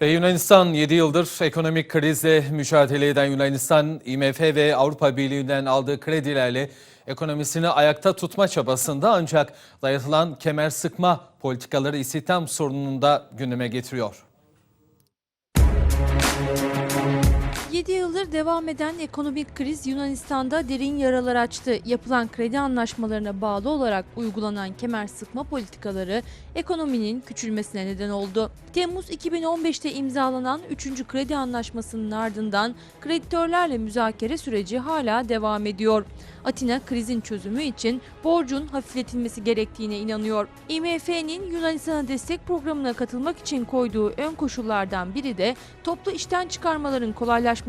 Ve Yunanistan 7 yıldır ekonomik krizle mücadele eden Yunanistan, IMF ve Avrupa Birliği'nden aldığı kredilerle ekonomisini ayakta tutma çabasında ancak dayatılan kemer sıkma politikaları istihdam sorununu da gündeme getiriyor. 7 yıldır devam eden ekonomik kriz Yunanistan'da derin yaralar açtı. Yapılan kredi anlaşmalarına bağlı olarak uygulanan kemer sıkma politikaları ekonominin küçülmesine neden oldu. Temmuz 2015'te imzalanan 3. kredi anlaşmasının ardından kreditörlerle müzakere süreci hala devam ediyor. Atina krizin çözümü için borcun hafifletilmesi gerektiğine inanıyor. IMF'nin Yunanistan'a destek programına katılmak için koyduğu ön koşullardan biri de toplu işten çıkarmaların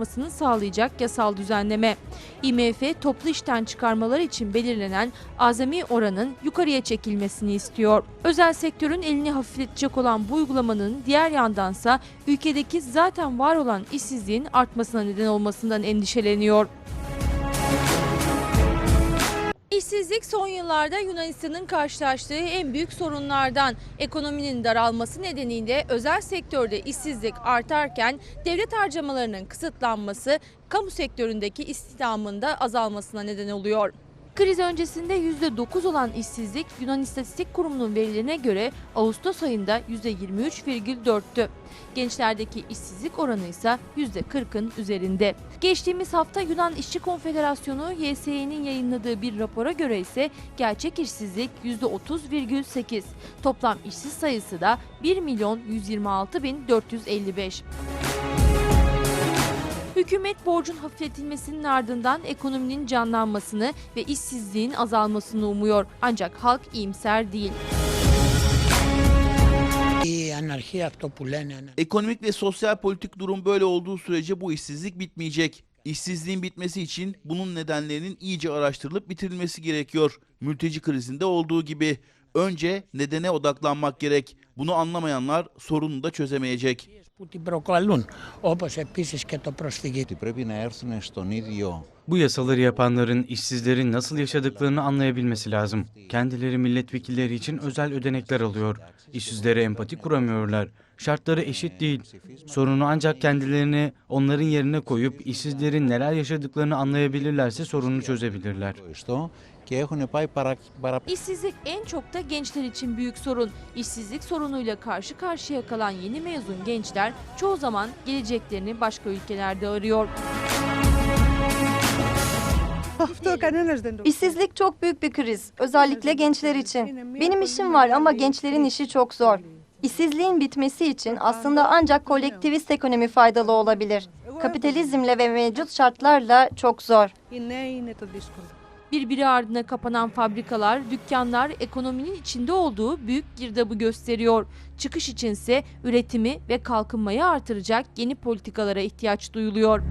kolaylaşmasını sağlayacak yasal düzenleme. IMF toplu işten çıkarmalar için belirlenen azami oranın yukarıya çekilmesini istiyor. Özel sektörün elini hafifletecek olan bu uygulamanın diğer yandansa ülkedeki zaten var olan işsizliğin artmasına neden olmasından endişeleniyor. İşsizlik son yıllarda Yunanistan'ın karşılaştığı en büyük sorunlardan. Ekonominin daralması nedeniyle özel sektörde işsizlik artarken devlet harcamalarının kısıtlanması kamu sektöründeki istihdamın da azalmasına neden oluyor. Kriz öncesinde %9 olan işsizlik Yunan İstatistik Kurumu'nun verilerine göre Ağustos ayında %23,4'tü. Gençlerdeki işsizlik oranı ise %40'ın üzerinde. Geçtiğimiz hafta Yunan İşçi Konfederasyonu YSE'nin yayınladığı bir rapora göre ise gerçek işsizlik %30,8. Toplam işsiz sayısı da 1 milyon 126 bin 455. Hükümet borcun hafifletilmesinin ardından ekonominin canlanmasını ve işsizliğin azalmasını umuyor. Ancak halk iyimser değil. Ekonomik ve sosyal politik durum böyle olduğu sürece bu işsizlik bitmeyecek. İşsizliğin bitmesi için bunun nedenlerinin iyice araştırılıp bitirilmesi gerekiyor. Mülteci krizinde olduğu gibi önce nedene odaklanmak gerek. Bunu anlamayanlar sorunu da çözemeyecek. Που την προκαλούν, όπως επίσης και το προσφυγικό. ότι πρέπει να έρθουν στον ίδιο Bu yasaları yapanların işsizlerin nasıl yaşadıklarını anlayabilmesi lazım. Kendileri milletvekilleri için özel ödenekler alıyor. İşsizlere empati kuramıyorlar. Şartları eşit değil. Sorunu ancak kendilerini onların yerine koyup işsizlerin neler yaşadıklarını anlayabilirlerse sorunu çözebilirler. İşsizlik en çok da gençler için büyük sorun. İşsizlik sorunuyla karşı karşıya kalan yeni mezun gençler çoğu zaman geleceklerini başka ülkelerde arıyor. İşsizlik çok büyük bir kriz. Özellikle gençler için. Benim işim var ama gençlerin işi çok zor. İşsizliğin bitmesi için aslında ancak kolektivist ekonomi faydalı olabilir. Kapitalizmle ve mevcut şartlarla çok zor. Birbiri ardına kapanan fabrikalar, dükkanlar ekonominin içinde olduğu büyük girdabı gösteriyor. Çıkış içinse üretimi ve kalkınmayı artıracak yeni politikalara ihtiyaç duyuluyor.